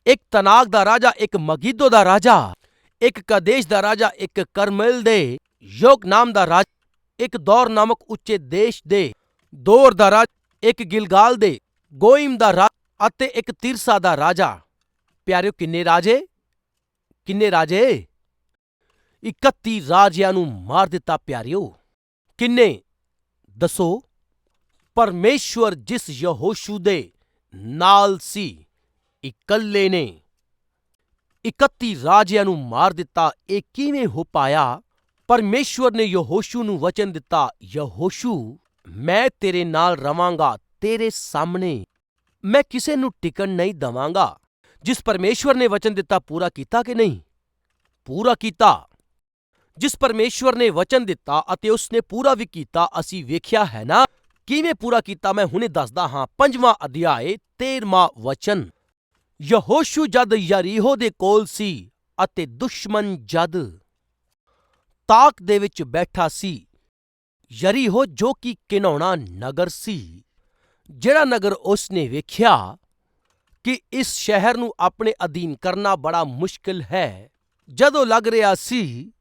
ਇੱਕ ਤਨਾਗ ਦਾ ਰਾਜਾ ਇੱਕ ਮਗੀਦੋ ਦਾ ਰਾਜਾ ਇੱਕ ਕਦੇਸ਼ ਦਾ ਰਾਜਾ ਇੱਕ ਕਰਮਲ ਦੇ ਯੋਗ ਨਾਮ ਦਾ ਰਾਜਾ ਇੱਕ ਦੌਰ ਨਾਮਕ ਉੱਚੇ ਦੇਸ਼ ਦੇ ਦੌਰ ਦਾ ਰਾਜ ਇੱਕ ਗਿਲਗਾਲ ਦੇ ਗੋਇਮ ਦਾ ਰਾਜਾ ਅਤੇ ਇੱਕ ਤਿਰਸਾ ਦਾ ਰਾਜਾ ਪਿਆਰਿਓ ਕਿੰਨੇ ਰਾਜੇ ਕਿੰਨੇ ਰਾਜੇ? 31 ਰਾਜਿਆਂ ਨੂੰ ਮਾਰ ਦਿੱਤਾ ਪਿਆਰਿਓ। ਕਿੰਨੇ? ਦੱਸੋ। ਪਰਮੇਸ਼ਵਰ ਜਿਸ ਯਹੋਸ਼ੂ ਦੇ ਨਾਲ ਸੀ, ਇਕੱਲੇ ਨੇ। 31 ਰਾਜਿਆਂ ਨੂੰ ਮਾਰ ਦਿੱਤਾ, ਇਹ ਕਿਵੇਂ ਹੋ ਪਾਇਆ? ਪਰਮੇਸ਼ਵਰ ਨੇ ਯਹੋਸ਼ੂ ਨੂੰ ਵਚਨ ਦਿੱਤਾ, ਯਹੋਸ਼ੂ, ਮੈਂ ਤੇਰੇ ਨਾਲ ਰਵਾਂਗਾ, ਤੇਰੇ ਸਾਹਮਣੇ। ਮੈਂ ਕਿਸੇ ਨੂੰ ਟਿਕਣ ਨਹੀਂ ਦਵਾਂਗਾ। ਜਿਸ ਪਰਮੇਸ਼ਵਰ ਨੇ ਵਚਨ ਦਿੱਤਾ ਪੂਰਾ ਕੀਤਾ ਕਿ ਨਹੀਂ ਪੂਰਾ ਕੀਤਾ ਜਿਸ ਪਰਮੇਸ਼ਵਰ ਨੇ ਵਚਨ ਦਿੱਤਾ ਅਤੇ ਉਸਨੇ ਪੂਰਾ ਵੀ ਕੀਤਾ ਅਸੀਂ ਵੇਖਿਆ ਹੈ ਨਾ ਕਿਵੇਂ ਪੂਰਾ ਕੀਤਾ ਮੈਂ ਹੁਣੇ ਦੱਸਦਾ ਹਾਂ ਪੰਜਵਾਂ ਅਧਿਆਏ 13ਵਾਂ ਵਚਨ ਯਹੋਸ਼ੂ ਜਦ ਯਰੀਹੋ ਦੇ ਕੋਲ ਸੀ ਅਤੇ ਦੁਸ਼ਮਣ ਜਦ ਤਾਕ ਦੇ ਵਿੱਚ ਬੈਠਾ ਸੀ ਯਰੀਹੋ ਜੋ ਕਿ ਕਿਨੌਣਾ ਨਗਰ ਸੀ ਜਿਹੜਾ ਨਗਰ ਉਸਨੇ ਵੇਖਿਆ ਕਿ ਇਸ ਸ਼ਹਿਰ ਨੂੰ ਆਪਣੇ ਅਧੀਨ ਕਰਨਾ ਬੜਾ ਮੁਸ਼ਕਿਲ ਹੈ। ਜਦੋਂ ਲੱਗ ਰਿਹਾ ਸੀ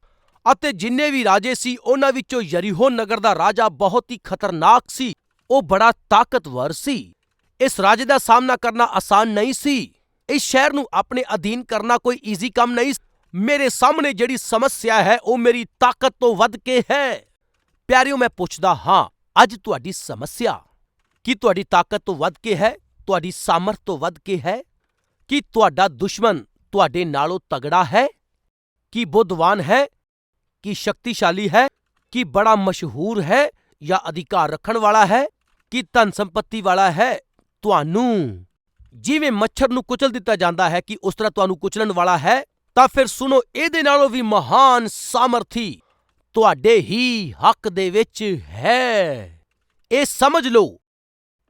ਅਤੇ ਜਿੰਨੇ ਵੀ ਰਾਜੇ ਸੀ, ਉਹਨਾਂ ਵਿੱਚੋਂ ਯਰੀਹੋ ਨਗਰ ਦਾ ਰਾਜਾ ਬਹੁਤ ਹੀ ਖਤਰਨਾਕ ਸੀ। ਉਹ ਬੜਾ ਤਾਕਤਵਰ ਸੀ। ਇਸ ਰਾਜੇ ਦਾ ਸਾਹਮਣਾ ਕਰਨਾ ਆਸਾਨ ਨਹੀਂ ਸੀ। ਇਸ ਸ਼ਹਿਰ ਨੂੰ ਆਪਣੇ ਅਧੀਨ ਕਰਨਾ ਕੋਈ ਈਜ਼ੀ ਕੰਮ ਨਹੀਂ ਮੇਰੇ ਸਾਹਮਣੇ ਜਿਹੜੀ ਸਮੱਸਿਆ ਹੈ, ਉਹ ਮੇਰੀ ਤਾਕਤ ਤੋਂ ਵੱਧ ਕੇ ਹੈ। ਪਿਆਰਿਓ, ਮੈਂ ਪੁੱਛਦਾ ਹਾਂ, ਅੱਜ ਤੁਹਾਡੀ ਸਮੱਸਿਆ ਕੀ ਤੁਹਾਡੀ ਤਾਕਤ ਤੋਂ ਵੱਧ ਕੇ ਹੈ? ਤੁਹਾਡੀ ਸਾਮਰਥ ਤੋਂ ਵੱਧ ਕੇ ਹੈ? ਕੀ ਤੁਹਾਡਾ ਦੁਸ਼ਮਣ ਤੁਹਾਡੇ ਨਾਲੋਂ ਤਗੜਾ ਹੈ? ਕੀ ਬੁੱਧਵਾਨ ਹੈ? ਕੀ ਸ਼ਕਤੀਸ਼ਾਲੀ ਹੈ? ਕੀ ਬੜਾ ਮਸ਼ਹੂਰ ਹੈ ਜਾਂ ਅਧਿਕਾਰ ਰੱਖਣ ਵਾਲਾ ਹੈ? ਕੀ ਧਨ ਸੰਪਤੀ ਵਾਲਾ ਹੈ ਤੁਹਾਨੂੰ? ਜਿਵੇਂ ਮੱਛਰ ਨੂੰ ਕੁਚਲ ਦਿੱਤਾ ਜਾਂਦਾ ਹੈ ਕਿ ਉਸ ਤਰ੍ਹਾਂ ਤੁਹਾਨੂੰ ਕੁਚਲਣ ਵਾਲਾ ਹੈ, ਤਾਂ ਫਿਰ ਸੁਣੋ, ਇਹਦੇ ਨਾਲੋਂ ਵੀ ਮਹਾਨ ਸਾਮਰਥੀ ਤੁਹਾਡੇ ਹੀ ਹੱਕ ਦੇ ਵਿੱਚ ਹੈ। ਇਹ ਸਮਝ ਲਓ।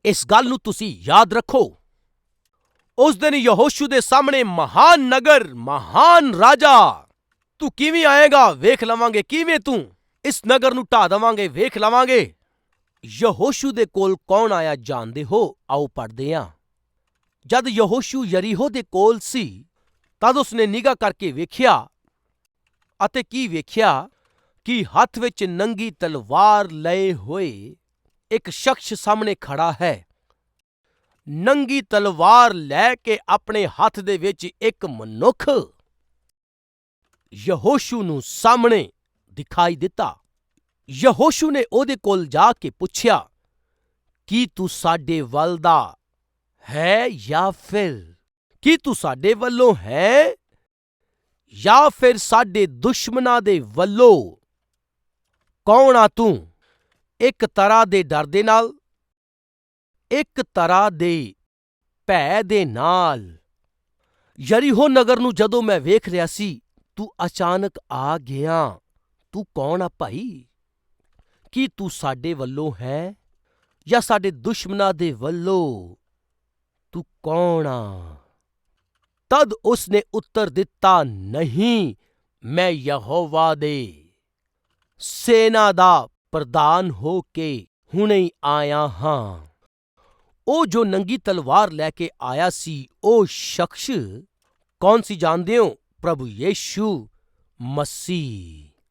ਇਸ ਗੱਲ ਨੂੰ ਤੁਸੀਂ ਯਾਦ ਰੱਖੋ। ਉਸ ਦਿਨ ਯਹੋਸ਼ੂ ਦੇ ਸਾਹਮਣੇ ਮਹਾਨ ਨਗਰ, ਮਹਾਨ ਰਾਜਾ। ਤੂੰ ਕਿਵੇਂ ਆਏਗਾ, ਵੇਖ ਲਵਾਂਗੇ। ਕਿਵੇਂ ਤੂੰ ਇਸ ਨਗਰ ਨੂੰ ਢਾ ਦੇਵਾਂਗੇ, ਵੇਖ ਲਵਾਂਗੇ। ਯਹੋਸ਼ੂ ਦੇ ਕੋਲ ਕੌਣ ਆਇਆ ਜਾਣਦੇ ਹੋ? ਆਓ ਪੜਦੇ ਹਾਂ ਜਦ ਯਹੋਸ਼ੂ ਯਰੀਹੋ ਦੇ ਕੋਲ ਸੀ, ਤਦ ਉਸਨੇ ਨਿਗਾਹ ਕਰਕੇ ਵੇਖਿਆ ਅਤੇ ਕੀ ਵੇਖਿਆ? ਕਿ ਹੱਥ ਵਿੱਚ ਨੰਗੀ ਤਲਵਾਰ ਲਏ ਹੋਏ ਇੱਕ ਸ਼ਖਸ ਸਾਹਮਣੇ ਖੜਾ ਹੈ। ਨੰਗੀ ਤਲਵਾਰ ਲੈ ਕੇ ਆਪਣੇ ਹੱਥ ਦੇ ਵਿੱਚ ਇੱਕ ਮਨੁੱਖ ਯਹੋਸ਼ੂ ਨੂੰ ਸਾਹਮਣੇ ਦਿਖਾਈ ਦਿੱਤਾ। ਯਹੋਸ਼ੂ ਨੇ ਉਹਦੇ ਕੋਲ ਜਾ ਕੇ ਪੁੱਛਿਆ, ਕੀ ਤੂੰ ਸਾਡੇ ਵੱਲ ਦਾ ਹੈ ਜਾਂ ਫਿਰ ਕੀ ਤੂੰ ਸਾਡੇ ਵੱਲੋਂ ਹੈ ਜਾਂ ਫਿਰ ਸਾਡੇ ਦੁਸ਼ਮਨਾਂ ਦੇ ਵੱਲੋਂ? ਕੌਣ ਆ ਤੂੰ? ਇੱਕ ਤਰ੍ਹਾਂ ਦੇ ਡਰ ਦੇ ਨਾਲ, ਇੱਕ ਤਰ੍ਹਾਂ ਦੇ ਭੈ ਦੇ ਨਾਲ। ਯਰੀਹੋ ਨਗਰ ਨੂੰ ਜਦੋਂ ਮੈਂ ਵੇਖ ਰਿਹਾ ਸੀ, ਤੂੰ ਅਚਾਨਕ ਆ ਗਿਆ। ਤੂੰ ਕੌਣ ਆ ਭਾਈ? ਕੀ ਤੂੰ ਸਾਡੇ ਵੱਲੋਂ ਹੈ ਜਾਂ ਸਾਡੇ ਦੁਸ਼ਮਨਾਂ ਦੇ ਵੱਲੋਂ? ਤੂੰ ਕੌਣ ਆ? ਤਦ ਉਸਨੇ ਉੱਤਰ ਦਿੱਤਾ, ਨਹੀਂ, ਮੈਂ ਯਹੋਵਾ ਦੇ ਸੇਨਾ ਦਾ ਪ੍ਰਦਾਨ ਹੋ ਕੇ ਹੁਣੇ ਆਇਆ ਹਾਂ। ਉਹ ਜੋ ਨੰਗੀ ਤਲਵਾਰ ਲੈ ਕੇ ਆਇਆ ਸੀ, ਉਹ ਸ਼ਖਸ ਕੌਣ ਸੀ ਜਾਣਦੇ ਹੋ? ਪ੍ਰਭੂ ਯੀਸ਼ੂ ਮਸੀਹ।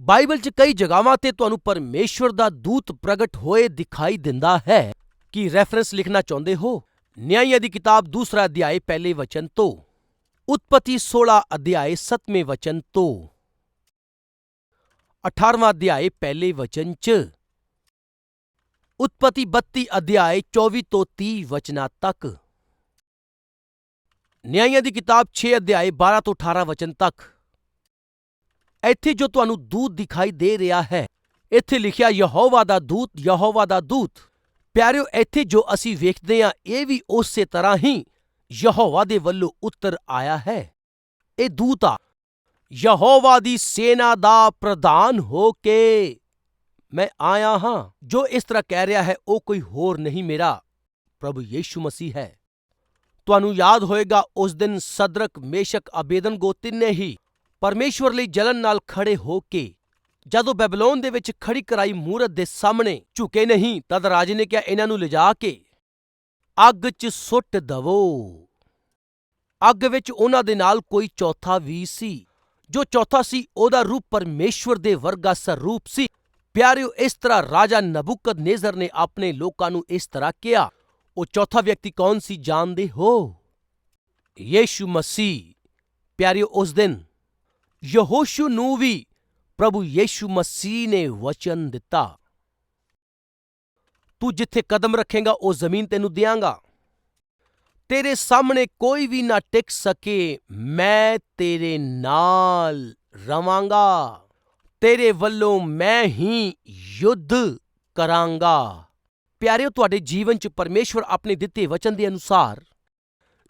ਬਾਈਬਲ 'ਚ ਕਈ ਜਗ੍ਹਾਵਾਂ ਤੇ ਤੁਹਾਨੂੰ ਪਰਮੇਸ਼ਵਰ ਦਾ ਦੂਤ ਪ੍ਰਗਟ ਹੋਏ ਦਿਖਾਈ ਦਿੰਦਾ ਹੈ। ਕੀ ਰੈਫਰੈਂਸ ਲਿਖਣਾ ਚਾਹੁੰਦੇ ਹੋ? ਨਿਆਂਇਆਂ ਦੀ ਕਿਤਾਬ ਦੂਸਰਾ ਅਧਿਆਇ ਪਹਿਲੇ ਵਚਨ ਤੋਂ, ਉਤਪਤੀ 16 ਅਧਿਆਇ 7ਵੇਂ ਵਚਨ ਤੋਂ। 18ਵਾਂ ਅਧਿਆਇ ਪਹਿਲੇ ਵਚਨ 'ਚ। ਉਤਪਤੀ 32 ਅਧਿਆਇ 24 ਤੋਂ 30 ਵਚਨਾਂ ਤੱਕ। ਨਿਆਂਇਆਂ ਦੀ ਕਿਤਾਬ 6 ਅਧਿਆਇ 12 ਤੋਂ 18 ਵਚਨ ਤੱਕ। ਇੱਥੇ ਜੋ ਤੁਹਾਨੂੰ ਦੂਤ ਦਿਖਾਈ ਦੇ ਰਿਹਾ ਹੈ, ਇੱਥੇ ਲਿਖਿਆ ਯਹੋਵਾ ਦਾ ਦੂਤ, ਯਹੋਵਾ ਦਾ ਦੂਤ। ਪਿਆਰਿਓ, ਇੱਥੇ ਜੋ ਅਸੀਂ ਵੇਖਦੇ ਹਾਂ, ਇਹ ਵੀ ਉਸੇ ਤਰ੍ਹਾਂ ਹੀ ਯਹੋਵਾ ਦੇ ਵੱਲੋਂ ਉੱਤਰ ਆਇਆ ਹੈ। ਇਹ ਦੂਤ ਆ ਯਹੋਵਾ ਦੀ ਸੈਨਾ ਦਾ ਪ੍ਰਧਾਨ ਹੋ ਕੇ ਮੈਂ ਆਇਆ ਹਾਂ। ਜੋ ਇਸ ਤਰ੍ਹਾਂ ਕਹਿ ਰਿਹਾ ਹੈ, ਉਹ ਕੋਈ ਹੋਰ ਨਹੀਂ ਮੇਰਾ। ਪ੍ਰਭੂ ਯੀਸ਼ੂ ਮਸੀਹ ਹੈ। ਤੁਹਾਨੂੰ ਯਾਦ ਹੋਏਗਾ, ਉਸ ਦਿਨ ਸਦਰਕ, ਮੇਸ਼ਕ ਅਬੇਦਨਗੋ ਨੇ ਹੀ ਪਰਮੇਸ਼ਵਰ ਲਈ ਜਲਨ ਨਾਲ ਖੜੇ ਹੋ ਕੇ, ਜਦੋਂ ਬੈਬਲੋਨ ਦੇ ਵਿੱਚ ਖੜੀ ਕਰਾਈ ਮੂਰਤ ਦੇ ਸਾਹਮਣੇ ਝੁਕੇ ਨਹੀਂ, ਤਦ ਰਾਜੇ ਨੇ ਕਿਹਾ, ਇਹਨਾਂ ਨੂੰ ਲਿਜਾ ਕੇ ਅੱਗ 'ਚ ਸੁੱਟ ਦਵੋ। ਅੱਗ ਵਿੱਚ ਉਹਨਾਂ ਦੇ ਨਾਲ ਕੋਈ ਚੌਥਾ ਵੀ ਸੀ। ਜੋ ਚੌਥਾ ਸੀ, ਉਹਦਾ ਰੂਪ ਪਰਮੇਸ਼ਵਰ ਦੇ ਵਰਗਾ ਸਰੂਪ ਸੀ। ਪਿਆਰਿਓ, ਇਸ ਤਰ੍ਹਾਂ ਰਾਜਾ ਨਬੂਕਦਨੇਜ਼ਰ ਨੇ ਆਪਣੇ ਲੋਕਾਂ ਨੂੰ ਇਸ ਤਰ੍ਹਾਂ ਕਿਹਾ, ਉਹ ਚੌਥਾ ਵਿਅਕਤੀ ਕੌਣ ਸੀ, ਜਾਣਦੇ ਹੋ? ਯੀਸ਼ੂ ਮਸੀਹ। ਪਿਆਰਿਓ, ਉਸ ਦਿਨ ਯਹੋਸ਼ੂ ਨੂੰ ਵੀ ਪ੍ਰਭੂ ਯੀਸ਼ੂ ਮਸੀਹ ਨੇ ਵਚਨ ਦਿੱਤਾ। ਤੂੰ ਜਿੱਥੇ ਕਦਮ ਰੱਖੇਗਾ, ਉਹ ਜ਼ਮੀਨ ਤੈਨੂੰ ਦਿਆਂਗਾ। ਤੇਰੇ ਸਾਹਮਣੇ ਕੋਈ ਵੀ ਨਾ ਟਿਕ ਸਕੇ, ਮੈਂ ਤੇਰੇ ਨਾਲ ਰਵਾਂਗਾ। ਤੇਰੇ ਵੱਲੋਂ ਮੈਂ ਹੀ ਯੁੱਧ ਕਰਾਂਗਾ। ਪਿਆਰਿਓ, ਤੁਹਾਡੇ ਜੀਵਨ 'ਚ ਪਰਮੇਸ਼ਵਰ ਆਪਣੇ ਦਿੱਤੇ ਵਚਨ ਦੇ ਅਨੁਸਾਰ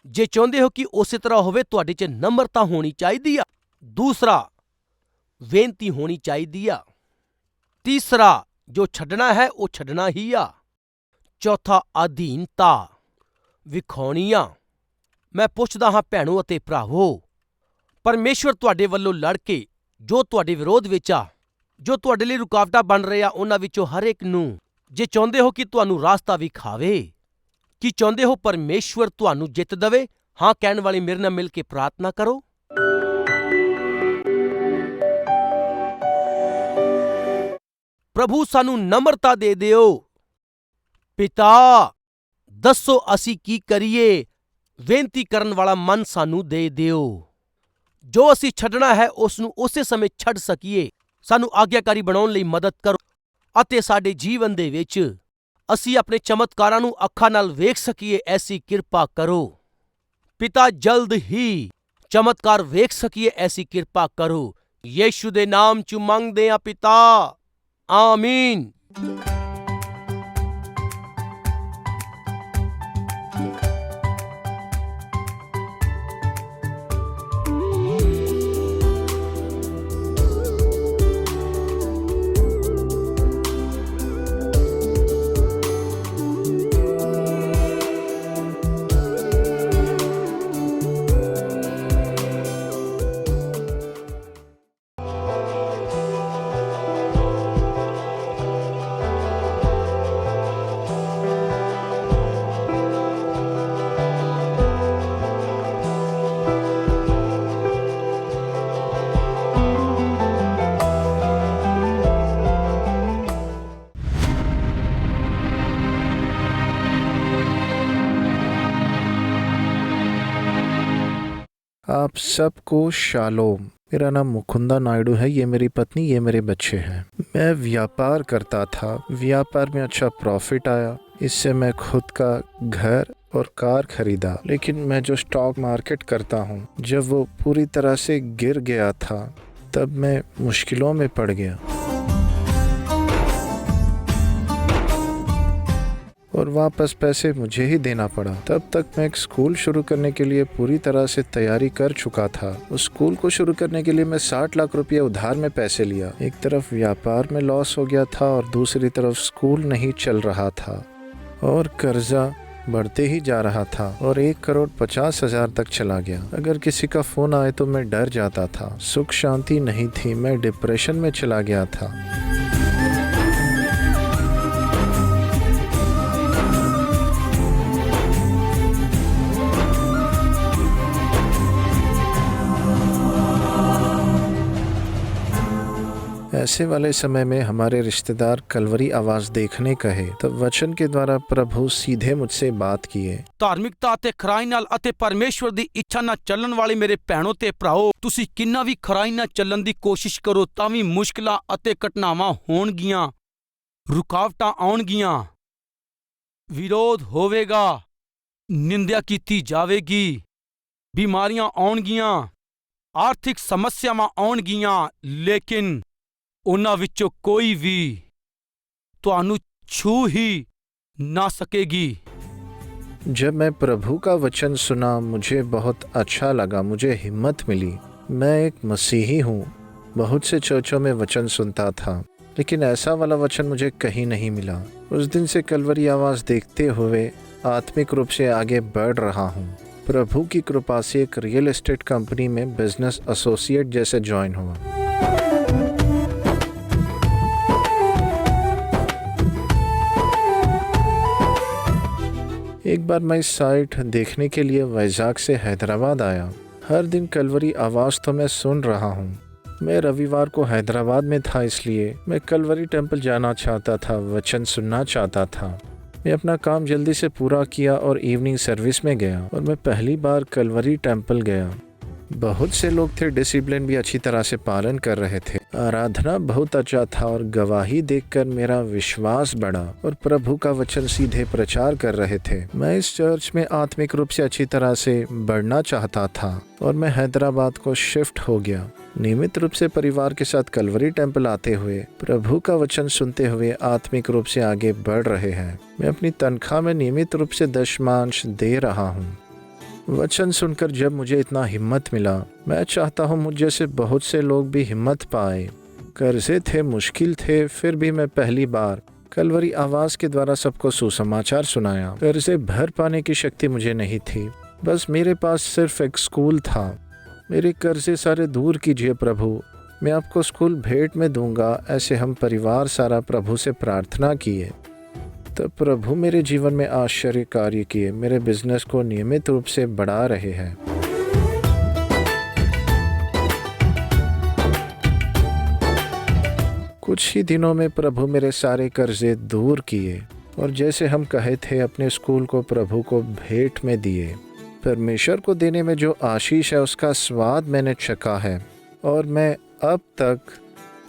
ਜੇ ਚਾਹੁੰਦੇ ਹੋ ਕਿ ਉਸੇ ਤਰ੍ਹਾਂ ਹੋਵੇ, ਤੁਹਾਡੇ 'ਚ ਨਮਰਤਾ ਹੋਣੀ ਚਾਹੀਦੀ ਆ। ਦੂਸਰਾ, ਬੇਨਤੀ ਹੋਣੀ ਚਾਹੀਦੀ ਆ। ਤੀਸਰਾ, ਜੋ ਛੱਡਣਾ ਹੈ, ਉਹ ਛੱਡਣਾ ਹੀ ਆ। ਚੌਥਾ, ਅਧੀਨਤਾ। ਵਿਖਾਉਣੀ ਆ। ਮੈਂ ਪੁੱਛਦਾ ਹਾਂ, ਭੈਣੋ ਅਤੇ ਭਰਾਵੋ ਪਰਮੇਸ਼ੁਰ ਤੁਹਾਡੇ ਵੱਲੋਂ ਲੜ ਕੇ ਜੋ ਤੁਹਾਡੇ ਵਿਰੋਧ ਵਿੱਚ ਆ, ਜੋ ਤੁਹਾਡੇ ਲਈ ਰੁਕਾਵਟਾਂ ਬਣ ਰਹੇ ਆ, ਉਹਨਾਂ ਵਿੱਚੋਂ ਹਰੇਕ ਨੂੰ ਜੇ ਚਾਹੁੰਦੇ ਹੋ ਕਿ ਤੁਹਾਨੂੰ ਰਾਸਤਾ ਵਿਖਾਵੇ, ਕੀ ਚਾਹੁੰਦੇ ਹੋ ਪਰਮੇਸ਼ੁਰ ਤੁਹਾਨੂੰ ਜਿੱਤ ਦੇਵੇ, ਹਾਂ ਕਹਿਣ ਵਾਲੇ ਮੇਰੇ ਨਾਲ ਮਿਲ ਕੇ ਪ੍ਰਾਰਥਨਾ ਕਰੋ। ਪ੍ਰਭੂ, ਸਾਨੂੰ ਨਮਰਤਾ ਦੇ ਦਿਓ। ਪਿਤਾ ਦੱਸੋ ਅਸੀਂ ਕੀ ਕਰੀਏ? ਬੇਨਤੀ ਕਰਨ ਵਾਲਾ ਮਨ ਸਾਨੂੰ ਦੇ ਦਿਓ। ਜੋ ਅਸੀਂ ਛੱਡਣਾ ਹੈ ਉਸ ਨੂੰ ਉਸੇ ਸਮੇਂ ਛੱਡ ਸਕੀਏ। ਸਾਨੂੰ ਆਗਿਆਕਾਰੀ ਬਣਾਉਣ ਲਈ ਮਦਦ ਕਰੋ ਅਤੇ ਸਾਡੇ ਜੀਵਨ ਦੇ ਵਿੱਚ ਅਸੀਂ ਆਪਣੇ ਚਮਤਕਾਰਾਂ ਨੂੰ ਅੱਖਾਂ ਨਾਲ ਵੇਖ ਸਕੀਏ, ਐਸੀ ਕਿਰਪਾ ਕਰੋ। ਪਿਤਾ, ਜਲਦ ਹੀ ਚਮਤਕਾਰ ਵੇਖ ਸਕੀਏ, ਐਸੀ ਕਿਰਪਾ ਕਰੋ। ਯੀਸ਼ੂ ਦੇ ਨਾਮ ਚ ਮੰਗਦੇ ਆ ਪਿਤਾ। ਆਮੀਨ। आप सबको शालोम। मेरा नाम मुकुंदा नायडू है, ये मेरी पत्नी, ये मेरे बच्चे हैं। मैं व्यापार करता था। व्यापार में अच्छा प्रॉफिट आया। इससे मैं खुद का घर और कार खरीदा। लेकिन मैं जो स्टॉक मार्केट करता हूँ, जब वो पूरी तरह से गिर गया था, तब मैं मुश्किलों में पड़ गया। और वापस पैसे मुझे ही देना पड़ा। तब तक मैं एक स्कूल शुरू करने के लिए पूरी तरह से तैयारी कर चुका था। उस स्कूल को शुरू करने के लिए मैं साठ लाख रुपया उधार में पैसे लिया। एक तरफ़ व्यापार में लॉस हो गया था और दूसरी तरफ़ स्कूल नहीं चल रहा था। और कर्जा बढ़ते ही जा रहा था और एक करोड़ पचास हज़ार तक चला गया। अगर किसी का फ़ोन आए तो मैं डर जाता था। सुख शांति नहीं थी। मैं डिप्रेशन में चला गया था। ऐसे वाले समय में हमारे रिश्तेदार कलवरी आवाज देखने कहे तब वचन के द्वारा प्रभु सीधे मुझसे बात किए ਧਾਰਮਿਕਤਾ ਅਤੇ ਖਰਾਈ ਨਾਲ ਅਤੇ ਪਰਮੇਸ਼ਵਰ ਦੀ ਇੱਛਾ ਨਾਲ ਚੱਲਣ ਵਾਲੇ ਮੇਰੇ ਭੈਣੋ ਤੇ ਭਰਾਓ ਤੁਸੀਂ ਕਿੰਨਾ ਵੀ ਖਰਾਈ ਨਾਲ ਚੱਲਣ ਦੀ ਕੋਸ਼ਿਸ਼ ਕਰੋ ਤਾਂ ਵੀ ਮੁਸ਼ਕਲਾਂ ਅਤੇ ਘਟਨਾਵਾਂ ਹੋਣਗੀਆਂ ਰੁਕਾਵਟਾਂ ਆਉਣਗੀਆਂ ਵਿਰੋਧ ਹੋਵੇਗਾ ਨਿੰਦਿਆ ਕੀਤੀ ਜਾਵੇਗੀ ਬਿਮਾਰੀਆਂ ਆਉਣਗੀਆਂ ਆਰਥਿਕ ਸਮੱਸਿਆਵਾਂ ਆਉਣਗੀਆਂ ਲੇਕਿਨ ਉਹਨਾਂ ਵਿੱਚੋਂ ਕੋਈ ਵੀ ਤੁਹਾਨੂੰ ਛੂ ਹੀ ਨਾ ਸਕੇਗੀ जब मैं प्रभु का वचन सुना मुझे बहुत अच्छा लगा मुझे हिम्मत मिली मैं एक मसीही हूँ बहुत से चर्चों में वचन सुनता था लेकिन ऐसा वाला वचन मुझे कहीं नहीं मिला उस दिन से कलवरी आवाज़ देखते हुए आत्मिक रूप से आगे बढ़ रहा हूँ प्रभु की कृपा से एक रियल एस्टेट कंपनी में बिजनेस एसोसिएट जैसे ज्वाइन हुआ एक बार मैं इस साइट देखने के लिए वैजाग से हैदराबाद आया। हर दिन कलवरी आवाज़ तो मैं सुन रहा हूँ। मैं रविवार को हैदराबाद में था इसलिए मैं कलवरी टेंपल जाना चाहता था, वचन सुनना चाहता था। मैं अपना काम जल्दी से पूरा किया और इवनिंग सर्विस में गया और मैं पहली बार कलवरी टेंपल गया। बहुत से लोग थे डिसिप्लिन भी अच्छी तरह से पालन कर रहे थे। आराधना बहुत अच्छा था और गवाही देखकर मेरा विश्वास बढ़ा और प्रभु का वचन सीधे प्रचार कर रहे थे। मैं इस चर्च में आत्मिक रूप से अच्छी तरह से बढ़ना चाहता था और मैं हैदराबाद को शिफ्ट हो गया। नियमित रूप से परिवार के साथ कलवरी टेंपल आते हुए, प्रभु का वचन सुनते हुए आत्मिक रूप से आगे बढ़ रहे हैं। मैं अपनी तनख्वाह में नियमित रूप से दशमांश दे रहा हूँ। वचन सुनकर जब मुझे इतना हिम्मत मिला, मैं चाहता हूँ मुझ जैसे बहुत से लोग भी हिम्मत पाए। कर्जे थे, मुश्किल थे, फिर भी मैं पहली बार कलवरी आवाज़ के द्वारा सबको सुसमाचार सुनाया। कर्जे भर पाने की शक्ति मुझे नहीं थी। बस मेरे पास सिर्फ़ एक स्कूल था। मेरे कर्जे सारे दूर कीजिए प्रभु। मैं आपको स्कूल भेंट में दूँगा, ऐसे हम परिवार सारा प्रभु से प्रार्थना किए। तब प्रभु मेरे जीवन में आश्चर्य कार्य किए, मेरे बिज़नेस को नियमित रूप से बढ़ा रहे हैं। कुछ ही दिनों में प्रभु मेरे सारे कर्जे दूर किए और जैसे हम कहे थे, अपने स्कूल को प्रभु को भेंट में दिए। परमेश्वर को देने में जो आशीष है, उसका स्वाद मैंने चखा है और मैं अब तक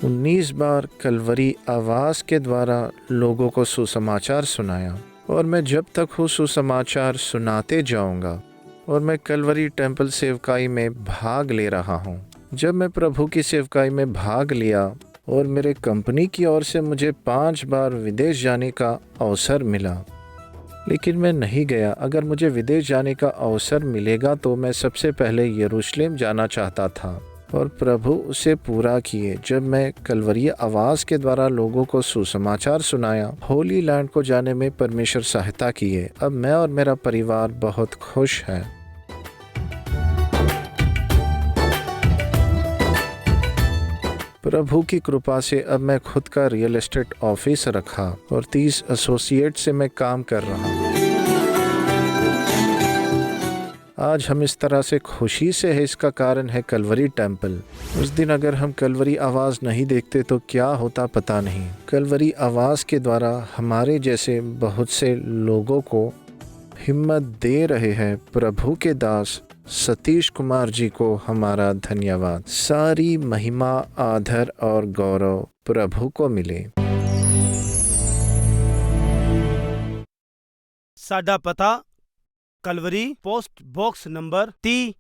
19 बार कलवरी आवाज़ के द्वारा लोगों को सुसमाचार सुनाया और मैं जब तक हूँ सुसमाचार सुनाते जाऊँगा और मैं कलवरी टेंपल सेवकाई में भाग ले रहा हूँ। जब मैं प्रभु की सेवकाई में भाग लिया और मेरे कंपनी की ओर से मुझे पाँच बार विदेश जाने का अवसर मिला, लेकिन मैं नहीं गया। अगर मुझे विदेश जाने का अवसर मिलेगा तो मैं सबसे पहले यरूशलेम जाना चाहता था। और प्रभु उसे पूरा किए। जब मैं कलवरी आवाज़ के द्वारा लोगों को सुसमाचार सुनाया, होली लैंड को जाने में परमेश्वर सहायता किए। अब मैं और मेरा परिवार बहुत खुश है। प्रभु की कृपा से अब मैं खुद का रियल एस्टेट ऑफ़िस रखा और तीस एसोसिएट से मैं काम कर रहा हूँ। आज हम इस तरह से खुशी से है, इसका कारण है कलवरी टेंपल उस दिन अगर हम कलवरी आवाज़ नहीं देखते तो क्या होता पता नहीं। कलवरी आवाज़ के द्वारा हमारे जैसे बहुत से लोगों को हिम्मत दे रहे हैं प्रभु के दास सतीश कुमार जी को हमारा धन्यवाद। सारी महिमा, आदर और गौरव प्रभु को मिले। साडा पता Calvary post box number 30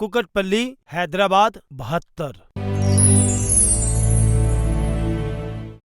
Kukatpally Hyderabad 72